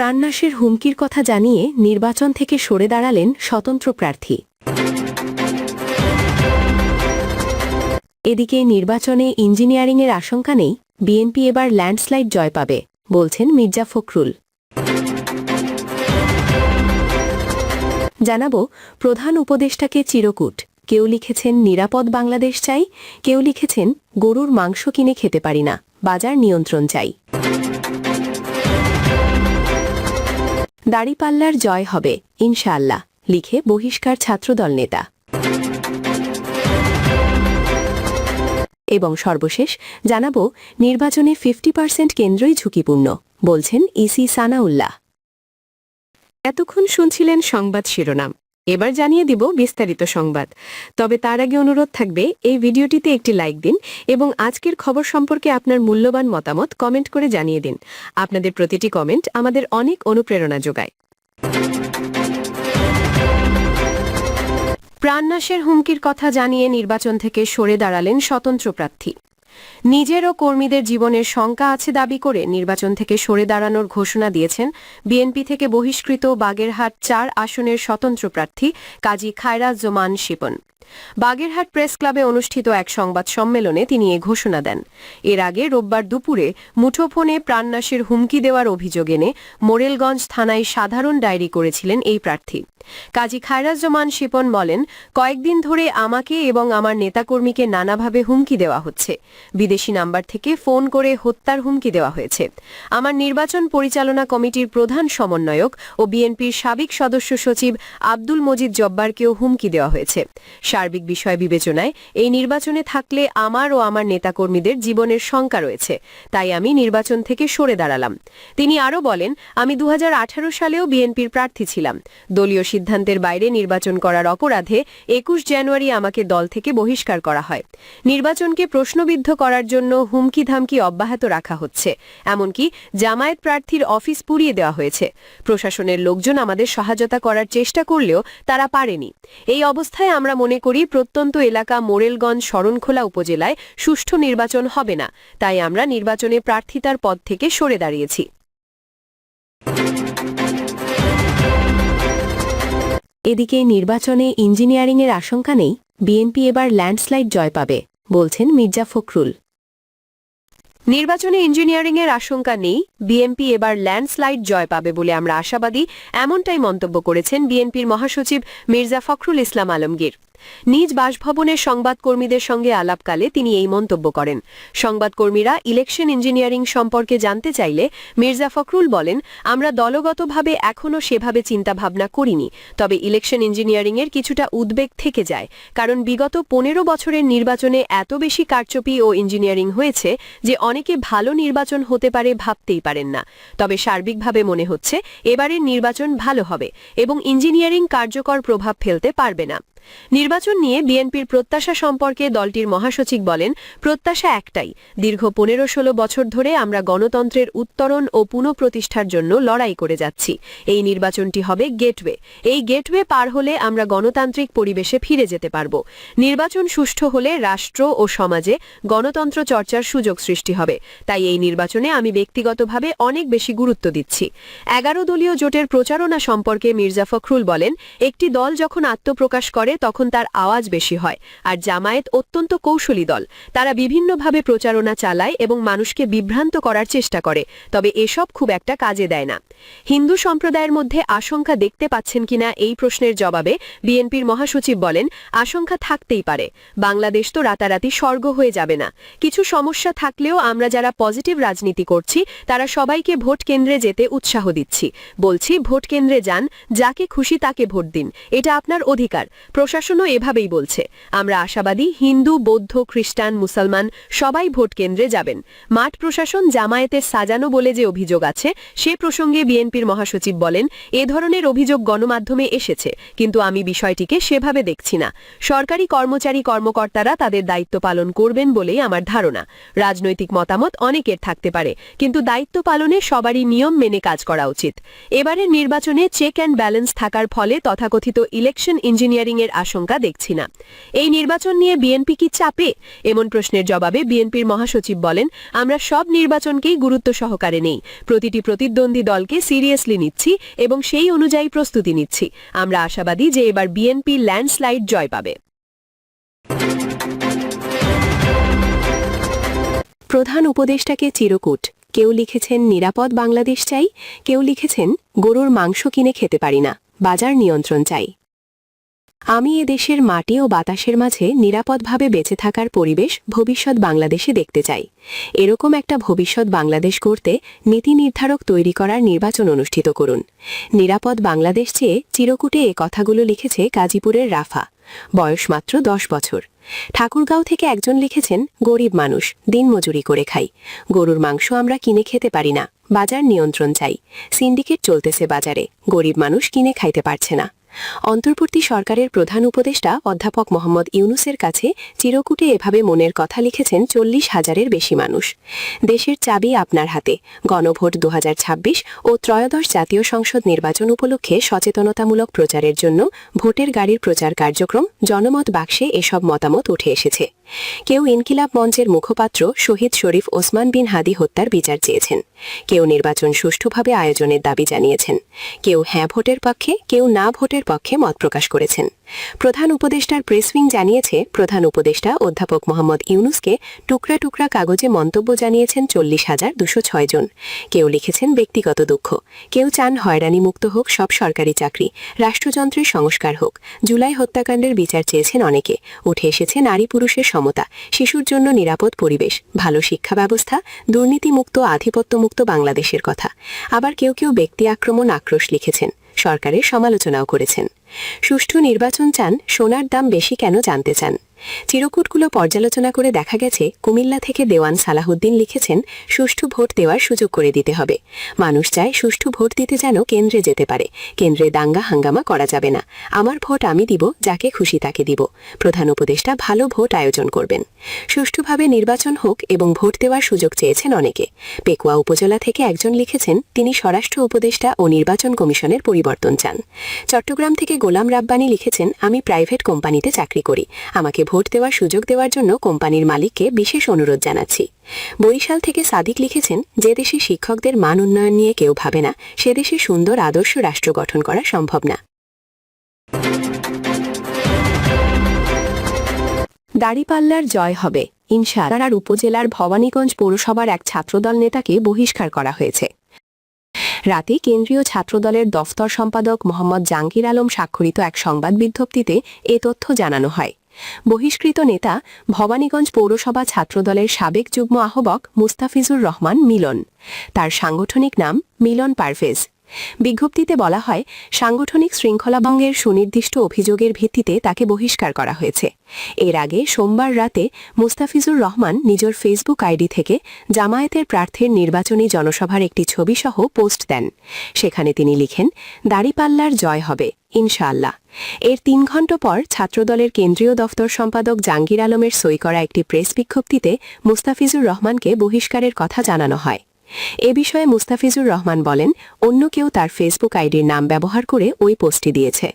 প্রাণনাশের হুমকির কথা জানিয়ে নির্বাচন থেকে সরে দাঁড়ালেন স্বতন্ত্র প্রার্থী। এদিকে নির্বাচনে ইঞ্জিনিয়ারিংয়ের আশঙ্কা নেই, বিএনপি এবার ল্যান্ডস্লাইড জয় পাবে, বলছেন মির্জা ফখরুল। জানাব, প্রধান উপদেষ্টাকে চিরকুট, কেউ লিখেছেন, নিরাপদ বাংলাদেশ চাই, কেউ লিখেছেন, গরুর মাংস কিনে খেতে পারি না, বাজার নিয়ন্ত্রণ চাই। দাড়িপাল্লার জয় হবে, ইনশাআল্লাহ, লিখে বহিষ্কার ছাত্রদল নেতা। এবং সর্বশেষ, জানাব, নির্বাচনে ফিফটি পার্সেন্ট কেন্দ্রই ঝুঁকিপূর্ণ, বলছেন ইসি সানাউল্লাহ। এতক্ষণ শুনছিলেন সংবাদ শিরোনাম। এবার জানিয়ে দিব বিস্তারিত সংবাদ। তবে তার আগে অনুরোধ থাকবে, এই ভিডিওটিতে একটি লাইক দিন এবং আজকের খবর সম্পর্কে আপনার মূল্যবান মতামত কমেন্ট করে জানিয়ে দিন। আপনাদের প্রতিটি কমেন্ট আমাদের অনেক অনুপ্রেরণা যোগায়। প্রাণনাশের হুমকির কথা জানিয়ে নির্বাচন থেকে সরে দাঁড়ালেন স্বতন্ত্র প্রার্থী। নিজের ও কর্মীদের জীবনের শঙ্কা আছে দাবি করে নির্বাচন থেকে সরে দাঁড়ানোর ঘোষণা দিয়েছেন বিএনপি থেকে বহিষ্কৃত বাগেরহাট চার আসনের স্বতন্ত্র প্রার্থী কাজী খায়রাজ জোমান শিপন। বাগেরহাট প্রেস ক্লাবে অনুষ্ঠিত এক সংবাদ সম্মেলনে তিনি এ ঘোষণা দেন। এর আগে রোববার দুপুরে মুঠোফোনে প্রাণনাশের হুমকি দেওয়ার অভিযোগ এনে মোরেলগঞ্জ থানায় সাধারণ ডায়েরি করেছিলেন এই প্রার্থী। কাজী খায়রাজ্জামান শিপন বলেন, কয়েকদিন ধরে আমাকে এবং আমার নেতাকর্মীকে নানাভাবে হুমকি দেওয়া হচ্ছে। বিদেশি নাম্বার থেকে ফোন করে হত্যার হুমকি দেওয়া হয়েছে। আমার নির্বাচন পরিচালনা কমিটির প্রধান সমন্বয়ক ও বিএনপির সাবেক সদস্য সচিব আব্দুল মজিদ জব্বারকেও হুমকি দেওয়া হয়েছে। সার্বিক বিষয় বিবেচনায়, এই নির্বাচনে থাকলে আমার ও আমার নেতাকর্মীদের জীবনের শঙ্কা রয়েছে, তাই আমি নির্বাচন থেকে সরে দাঁড়ালাম। তিনি আরও বলেন, আমি দু হাজার আঠারো সালেও বিএনপির প্রার্থী ছিলাম। দলীয় সিদ্ধান্তের বাইরে নির্বাচন করার অপরাধে একুশ জানুয়ারি আমাকে দল থেকে বহিষ্কার করা হয়। নির্বাচনকে প্রশ্নবিদ্ধ করার জন্য হুমকি ধামকি অব্যাহত রাখা হচ্ছে, এমনকি জামায়াত প্রার্থীর অফিস পুড়িয়ে দেওয়া হয়েছে। প্রশাসনের লোকজন আমাদের সহায়তা করার চেষ্টা করলেও তারা পারেনি। এই অবস্থায় আমরা মনে করি, প্রত্যন্ত এলাকা মোরেলগঞ্জ শরণখোলা উপজেলায় সুষ্ঠু নির্বাচন হবে না। তাই আমরা নির্বাচনে প্রার্থিতার পদ থেকে সরে দাঁড়িয়েছি। এদিকে নির্বাচনে ইঞ্জিনিয়ারিংয়ের আশঙ্কা নেই। বিএনপি এবার ল্যান্ডস্লাইড জয় পাবে, বলছেন মির্জা ফখরুল। নির্বাচনে ইঞ্জিনিয়ারিংয়ের আশঙ্কা নেই। বিএনপি এবার ল্যান্ডস্লাইড জয় পাবে বলে আমরা আশাবাদী, এমনটাই মন্তব্য করেছেন বিএনপির মহাসচিব মির্জা ফখরুল ইসলাম আলমগীর। নিজ বাসভবনের সংবাদকর্মীদের সঙ্গে আলাপকালে তিনি এই মন্তব্য করেন। সংবাদকর্মীরা ইলেকশন ইঞ্জিনিয়ারিং সম্পর্কে জানতে চাইলে মির্জা ফখরুল বলেন, আমরা দলগতভাবে এখনও সেভাবে চিন্তাভাবনা করিনি, তবে ইলেকশন ইঞ্জিনিয়ারিংয়ের কিছুটা উদ্বেগ থেকে যায়, কারণ বিগত পনেরো বছরের নির্বাচনে এত বেশি কারচুপি ও ইঞ্জিনিয়ারিং হয়েছে যে অনেকে ভালো নির্বাচন হতে পারে ভাবতেই পারেন না। তবে সার্বিকভাবে মনে হচ্ছে, এবারের নির্বাচন ভালো হবে এবং ইঞ্জিনিয়ারিং কার্যকর প্রভাব ফেলতে পারবে না। নির্বাচন নিয়ে বিএনপির প্রত্যাশা সম্পর্কে দলটির মহাসচিব বলেন, প্রত্যাশা একটাই, দীর্ঘ পনেরো ষোলো বছর ধরে আমরা গণতন্ত্রের উত্তরণ ও পুনঃপ্রতিষ্ঠার জন্য লড়াই করে যাচ্ছি। এই নির্বাচনটি হবে গেটওয়ে। এই গেটওয়ে পার হলে আমরা গণতান্ত্রিক পরিবেশে ফিরে যেতে পারব। নির্বাচন সুষ্ঠু হলে রাষ্ট্র ও সমাজে গণতন্ত্র চর্চার সুযোগ সৃষ্টি হবে। তাই এই নির্বাচনে আমি ব্যক্তিগতভাবে অনেক বেশি গুরুত্ব দিচ্ছি। এগারো দলীয় জোটের প্রচারণা সম্পর্কে মির্জা ফখরুল বলেন, একটি দল যখন আত্মপ্রকাশ করে তখন তার আওয়াজ বেশি হয়, আর জামায়াত অত্যন্ত কৌশলী দল। তারা বিভিন্নভাবে প্রচারণা চালায় এবং মানুষকে বিভ্রান্ত করার চেষ্টা করে, তবে এসব খুব একটা কাজে দেয় না। হিন্দু সম্প্রদায়ের মধ্যে আশঙ্কা দেখতে পাচ্ছেন কিনা এই প্রশ্নের জবাবে বিএনপির মহাসচিব বলেন, আশঙ্কা থাকতেই পারে। বাংলাদেশ তো রাতারাতি স্বর্গ হয়ে যাবে না। কিছু সমস্যা থাকলেও আমরা যারা পজিটিভ রাজনীতি করছি, তারা সবাইকে ভোট কেন্দ্রে যেতে উৎসাহ দিচ্ছি। বলছি, ভোট কেন্দ্রে যান, যাকে খুশি তাকে ভোট দিন। এটা আপনার অধিকার। প্রশাসনও এভাবেই বলছে, আমরা আশাবাদী হিন্দু, বৌদ্ধ, খ্রিস্টান, মুসলমান সবাই ভোট কেন্দ্রে যাবেন। মাঠ প্রশাসন জামায়াতের সাজানো বলে যে অভিযোগ আছে, সে প্রসঙ্গে বিএনপির মহাসচিব বলেন, এ ধরনের অভিযোগ গণমাধ্যমে এসেছে, কিন্তু আমি বিষয়টিকে সেভাবে দেখছি না। সরকারি কর্মচারী কর্মকর্তারা তাদের দায়িত্ব পালন করবেন বলেই আমার ধারণা। রাজনৈতিক মতামত অনেকের থাকতে পারে, কিন্তু দায়িত্ব পালনে সবারই নিয়ম মেনে কাজ করা উচিত। এবারের নির্বাচনে চেক অ্যান্ড ব্যালেন্স থাকার ফলে তথাকথিত ইলেকশন ইঞ্জিনিয়ারিংয়ের জয়ের আশঙ্কা দেখছি না। এই নির্বাচন নিয়ে বিএনপি কি চাপে? এমন প্রশ্নের জবাবে বিএনপির মহাসচিব বলেন, আমরা সব নির্বাচনকেই গুরুত্ব সহকারে নেই। প্রতিটি প্রতিদ্বন্দ্বী দলকে সিরিয়াসলি নিচ্ছি এবং সেই অনুযায়ী প্রস্তুতি নিচ্ছি। আমরা আশাবাদী যে এবার বিএনপি ল্যান্ডস্লাইড জয় পাবে। প্রধান উপদেষ্টাকে চিরকুট। কেউ লিখেছেন, নিরাপদ বাংলাদেশ চাই। কেউ লিখেছেন, গরুর মাংস কিনে খেতে পারি না। বাজার নিয়ন্ত্রণ চাই। আমি এ দেশের মাটি ও বাতাসের মাঝে নিরাপদভাবে বেঁচে থাকার পরিবেশ ভবিষ্যৎ বাংলাদেশে দেখতে চাই। এরকম একটা ভবিষ্যৎ বাংলাদেশ গড়তে নীতি নির্ধারক তৈরি করার নির্বাচন অনুষ্ঠিত করুন। নিরাপদ বাংলাদেশ চেয়ে চিরকুটে এ কথাগুলো লিখেছে গাজীপুরের রাফা। বয়স মাত্র দশ বছর। ঠাকুরগাঁও থেকে একজন লিখেছেন, গরিব মানুষ দিনমজুরি করে খাই। গরুর মাংস আমরা কিনে খেতে পারি না। বাজার নিয়ন্ত্রণ চাই। সিন্ডিকেট চলতেছে বাজারে। গরিব মানুষ কিনে খাইতে পারছে না। অন্তর্বর্তী সরকারের প্রধান উপদেষ্টা অধ্যাপক মোহাম্মদ ইউনুসের কাছে চিরকুটে এভাবে মনের কথা লিখেছেন চল্লিশ হাজারের বেশি মানুষ। দেশের চাবি আপনার হাতে। গণভোট দু হাজার ছাব্বিশ ও ত্রয়োদশ জাতীয় সংসদ নির্বাচন উপলক্ষে সচেতনতামূলক প্রচারের জন্য ভোটের গাড়ির প্রচার কার্যক্রম, জনমত বাক্সে এসব মতামত উঠে এসেছে। কেউ ইনকিলাব মঞ্চের মুখপাত্র শহীদ শরীফ ওসমান বিন হাদি হত্যার বিচার চেয়েছেন। কেউ নির্বাচন সুষ্ঠুভাবে আয়োজনের দাবি জানিয়েছেন। কেউ হ্যাঁ ভোটের পক্ষে, কেউ না ভোটের পক্ষে মত প্রকাশ করেছেন। প্রধান উপদেষ্টার প্রেসউইং জানিয়েছে, প্রধান উপদেষ্টা অধ্যাপক মোহাম্মদ ইউনুসকে টুকরা টুকরা কাগজে মন্তব্য জানিয়েছেন চল্লিশ হাজার দুশো ছয় জন। কেউ লিখেছেন, ব্যক্তিগত দুঃখ। কেউ চান হয়রানি মুক্ত হোক, সব সরকারি চাকরি। রাষ্ট্রযন্ত্রের সংস্কার হোক। জুলাই হত্যাকাণ্ডের বিচার চেয়েছেন অনেকে। উঠে এসেছে নারী পুরুষের সমতা শিশুর জন্য নিরাপদ পরিবেশ, ভালো শিক্ষা ব্যবস্থা দুর্নীতিমুক্ত, আধিপত্যমুক্ত বাংলাদেশের কথা। আবার কেউ কেউ ব্যক্তি আক্রমণ আক্রোশ লিখেছেন, সরকারের সমালোচনাও করেছেন। সুষ্ঠু নির্বাচন চান, সোনার দাম বেশি কেন জানতে চান? চিরকুটগুলো পর্যালোচনা করে দেখা গেছে কুমিল্লা থেকে দেওয়ান সালাহুদ্দিন লিখেছেন, সুষ্ঠু ভোট দেওয়ার সুযোগ করে দিতে হবে। মানুষ চায় সুষ্ঠু ভোট দিতে যেন কেন্দ্রে যেতে পারে। কেন্দ্রে দাঙ্গা হাঙ্গামা করা যাবে না। আমার ভোট আমি দিব, যাকে খুশি তাকে দিব। প্রধান উপদেষ্টা ভালো ভোট আয়োজন করবেন। সুষ্ঠুভাবে নির্বাচন হোক এবং ভোট দেওয়ার সুযোগ চেয়েছেন অনেকে। পেকুয়া উপজেলা থেকে একজন লিখেছেন, তিনি স্বরাষ্ট্র উপদেষ্টা ও নির্বাচন কমিশনের পরিবর্তন চান। চট্টগ্রাম থেকে গোলাম রাব্বানি লিখেছেন, আমি প্রাইভেট কোম্পানিতে চাকরি করি। আমাকে ভোট দেওয়ার সুযোগ দেওয়ার জন্য কোম্পানির মালিককে বিশেষ অনুরোধ জানাচ্ছি। বরিশাল থেকে সাদিক লিখেছেন, যে দেশে শিক্ষকদের মান উন্নয়ন নিয়ে কেউ ভাবে না, সে দেশে সুন্দর আদর্শ রাষ্ট্র গঠন করা সম্ভব না। দাড়িপাল্লার জয় হবে। ইনশাআল্লাহ উপজেলার ভবানীগঞ্জ পৌরসভার এক ছাত্রদল নেতাকে বহিষ্কার করা হয়েছে। রাতে কেন্দ্রীয় ছাত্রদলের দফতর সম্পাদক মোহাম্মদ জাঙ্গির আলম স্বাক্ষরিত এক সংবাদ বিজ্ঞপ্তিতে এ তথ্য জানানো হয়। বহিষ্কৃত নেতা ভবানীগঞ্জ পৌরসভা ছাত্রদলের সাবেক যুগ্ম আহ্বক মুস্তাফিজুর রহমান মিলন। তার সাংগঠনিক নাম মিলন পারভেজ। বিজ্ঞপ্তিতে বলা হয়, সাংগঠনিক শৃঙ্খলাভঙ্গের সুনির্দিষ্ট অভিযোগের ভিত্তিতে তাকে বহিষ্কার করা হয়েছে। এর আগে সোমবার রাতে মুস্তাফিজুর রহমান নিজের ফেসবুক আইডি থেকে জামায়াতের প্রার্থীর নির্বাচনী জনসভার একটি ছবিসহ পোস্ট দেন। সেখানে তিনি লিখেন, দাড়িপাল্লার জয় হবে, ইনশাআল্লাহ। এর তিন ঘণ্টা পর ছাত্রদলের কেন্দ্রীয় দফতর সম্পাদক জাঙ্গির আলমের সই করা একটি প্রেস বিজ্ঞপ্তিতে মুস্তাফিজুর রহমানকে বহিষ্কারের কথা জানানো হয়। এ বিষয়ে মুস্তাফিজুর রহমান বলেন, অন্য কেউ তার ফেসবুক আইডির নাম ব্যবহার করে ওই পোস্টটি দিয়েছে।